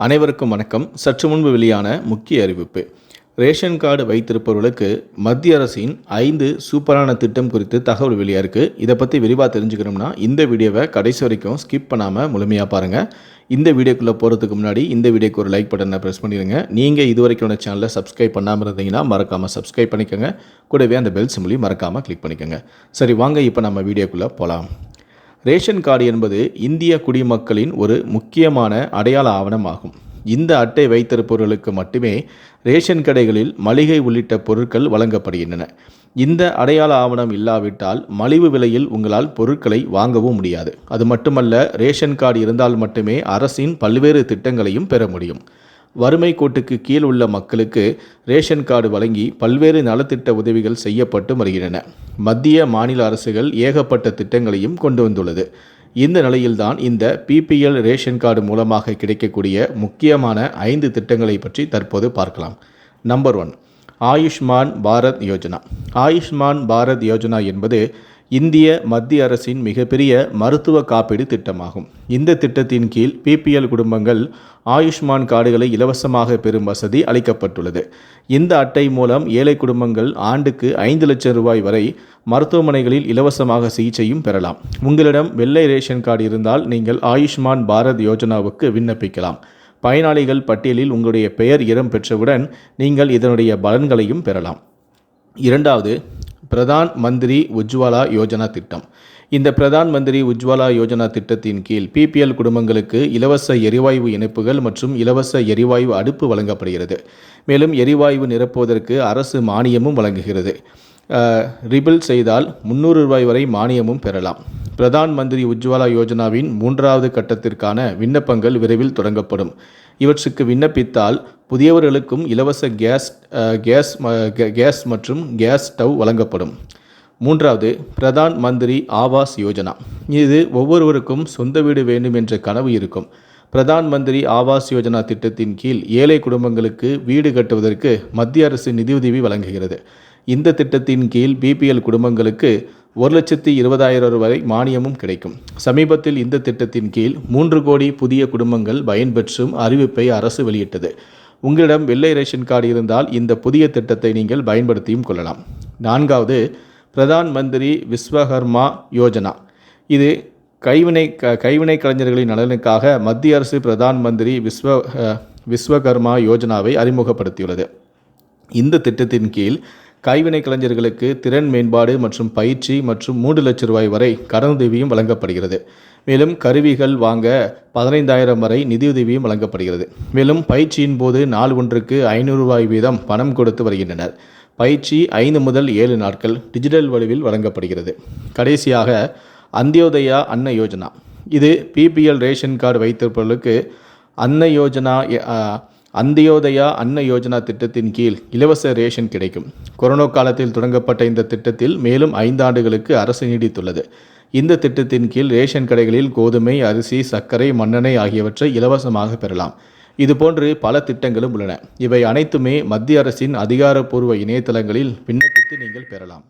அனைவருக்கும் வணக்கம். சற்று முன்பு வெளியான முக்கிய அறிவிப்பு. ரேஷன் கார்டு வைத்திருப்பவர்களுக்கு மத்திய அரசின் ஐந்து சூப்பரான திட்டம் குறித்து தகவல் வெளியாக இருக்குது இதை பற்றி விரிவாக தெரிஞ்சுக்கணும்னா இந்த வீடியோவை கடைசி வரைக்கும் ஸ்கிப் பண்ணாமல் முழுமையாக பாருங்கள் இந்த வீடியோக்குள்ளே போகிறதுக்கு முன்னாடி இந்த வீடியோக்கு ஒரு லைக் பட்டனை ப்ரெஸ் பண்ணிடுங்க நீங்கள் இது வரைக்கும் சேனலை சப்ஸ்கிரைப் பண்ணாமல் இருந்தீங்கன்னா மறக்காமல் சப்ஸ்கிரைப் பண்ணிக்கோங்க. கூடவே அந்த பெல் சிம்லி மறக்காமல் கிளிக் பண்ணிக்கோங்க. சரி வாங்க இப்போ நம்ம வீடியோக்குள்ளே போகலாம் ரேஷன் கார்டு என்பது இந்திய குடிமக்களின் ஒரு முக்கியமான அடையாள ஆவணமாகும். இந்த அட்டை வைத்திருப்பவர்களுக்கு மட்டுமே ரேஷன் கடைகளில் மளிகை உள்ளிட்ட பொருட்கள் வழங்கப்படுகின்றன. இந்த அடையாள ஆவணம் இல்லாவிட்டால் மலிவு விலையில் உங்களால் பொருட்களை வாங்கவும் முடியாது. அது மட்டுமல்ல ரேஷன் கார்டு இருந்தால் மட்டுமே அரசின் பல்வேறு திட்டங்களையும் பெற முடியும். வறுமை கோட்டுக்கு கீழ் உள்ள மக்களுக்கு ரேஷன் கார்டு வழங்கி பல்வேறு நலத்திட்ட உதவிகள் செய்யப்பட்டு வருகின்றன. மத்திய மாநில அரசுகள் ஏகப்பட்ட திட்டங்களையும் கொண்டு வந்துள்ளது. இந்த நிலையில்தான் இந்த பிபிஎல் ரேஷன் கார்டு மூலமாக கிடைக்கக்கூடிய முக்கியமான ஐந்து திட்டங்களை பற்றி தற்போது பார்க்கலாம். Number one Ayushman Bharat Yojana. Ayushman Bharat Yojana என்பது இந்திய மத்திய அரசின் மிகப்பெரிய மருத்துவ காப்பீடு திட்டமாகும். இந்த திட்டத்தின் கீழ் பிபிஎல் குடும்பங்கள் ஆயுஷ்மான் கார்டுகளை இலவசமாக பெறும் வசதி அளிக்கப்பட்டுள்ளது. இந்த அட்டை மூலம் ஏழை குடும்பங்கள் ஆண்டுக்கு ஐந்து லட்சம் ரூபாய் வரை மருத்துவமனைகளில் இலவசமாக சிகிச்சையும் பெறலாம். உங்களிடம் வெள்ளை ரேஷன் கார்டு இருந்தால் நீங்கள் ஆயுஷ்மான் பாரத் யோஜனாவுக்கு விண்ணப்பிக்கலாம். பயனாளிகள் பட்டியலில் உங்களுடைய பெயர் இடம் பெற்றவுடன் நீங்கள் இதனுடைய பலன்களையும் பெறலாம். இரண்டாவது பிரதான் மந்திரி உஜ்வாலா யோஜனா திட்டம். இந்த பிரதான் மந்திரி உஜ்வாலா யோஜனா திட்டத்தின் கீழ் பிபிஎல் குடும்பங்களுக்கு இலவச எரிவாயு இணைப்புகள் மற்றும் இலவச எரிவாயு அடுப்பு வழங்கப்படுகிறது. மேலும் எரிவாயு நிரப்புவதற்கு அரசு மானியமும் வழங்குகிறது. ரிபில் செய்தால் முந்நூறு ரூபாய் வரை மானியமும் பெறலாம். பிரதான் மந்திரி உஜ்வாலா யோஜனாவின் மூன்றாவது கட்டத்திற்கான விண்ணப்பங்கள் விரைவில் தொடங்கப்படும். இவற்றுக்கு விண்ணப்பித்தால் புதியவர்களுக்கும் இலவச கேஸ் கேஸ் கேஸ் மற்றும் கேஸ் ஸ்டவ் வழங்கப்படும். மூன்றாவது பிரதான் மந்திரி ஆவாஸ் யோஜனா. இது ஒவ்வொருவருக்கும் சொந்த வீடு வேண்டும் என்ற கனவு இருக்கும். பிரதான் மந்திரி ஆவாஸ் யோஜனா திட்டத்தின் கீழ் ஏழை குடும்பங்களுக்கு வீடு கட்டுவதற்கு மத்திய அரசு நிதியுதவி வழங்குகிறது. இந்த திட்டத்தின் கீழ் பிபிஎல் குடும்பங்களுக்கு ஒரு லட்சத்தி இருபதாயிரம் வரை மானியமும் கிடைக்கும். சமீபத்தில் இந்த திட்டத்தின் கீழ் மூன்று கோடி புதிய குடும்பங்கள் பயன்பெற்றும் அறிவிப்பை அரசு வெளியிட்டது. உங்களிடம் வெள்ளை ரேஷன் கார்டு இருந்தால் இந்த புதிய திட்டத்தை நீங்கள் பயன்படுத்தியும் கொள்ளலாம். நான்காவது பிரதான் மந்திரி விஸ்வகர்மா யோஜனா. இது கைவினை க கைவினை கலைஞர்களின் நலனுக்காக மத்திய அரசு பிரதான் மந்திரி விஸ்வ விஸ்வகர்மா யோஜனாவை அறிமுகப்படுத்தியுள்ளது. இந்த திட்டத்தின் கீழ் கைவினை கலைஞர்களுக்கு திறன் மேம்பாடு மற்றும் பயிற்சி மற்றும் மூன்று லட்சம் ரூபாய் வரை கடனுதவியும் வழங்கப்படுகிறது. மேலும் கருவிகள் வாங்க பதினைந்தாயிரம் வரை நிதியுதவியும் வழங்கப்படுகிறது. மேலும் பயிற்சியின் போது நாள் ஒன்றுக்கு ஐநூறு ரூபாய் வீதம் பணம் கொடுத்து வருகின்றனர். பயிற்சி ஐந்து முதல் ஏழு நாட்கள் டிஜிட்டல் வடிவில் வழங்கப்படுகிறது. கடைசியாக அந்தியோதயா அன்ன யோஜனா. இது பிபிஎல் ரேஷன் கார்டு வைத்திருப்பவர்களுக்கு அன்ன யோஜனா அந்தியோதயா அன்ன யோஜனா திட்டத்தின் கீழ் இலவச ரேஷன் கிடைக்கும். கொரோனா காலத்தில் தொடங்கப்பட்ட இந்த திட்டத்தில் மேலும் ஐந்து ஆண்டுகளுக்கு அரசு நீடித்துள்ளது. இந்த திட்டத்தின் கீழ் ரேஷன் கடைகளில் கோதுமை அரிசி சர்க்கரை மண்ணெண்ணெய் ஆகியவற்றை இலவசமாக பெறலாம். இதுபோன்று பல திட்டங்களும் உள்ளன. இவை அனைத்துமே மத்திய அரசின் அதிகாரப்பூர்வ இணையதளங்களில் விண்ணப்பித்து நீங்கள் பெறலாம்.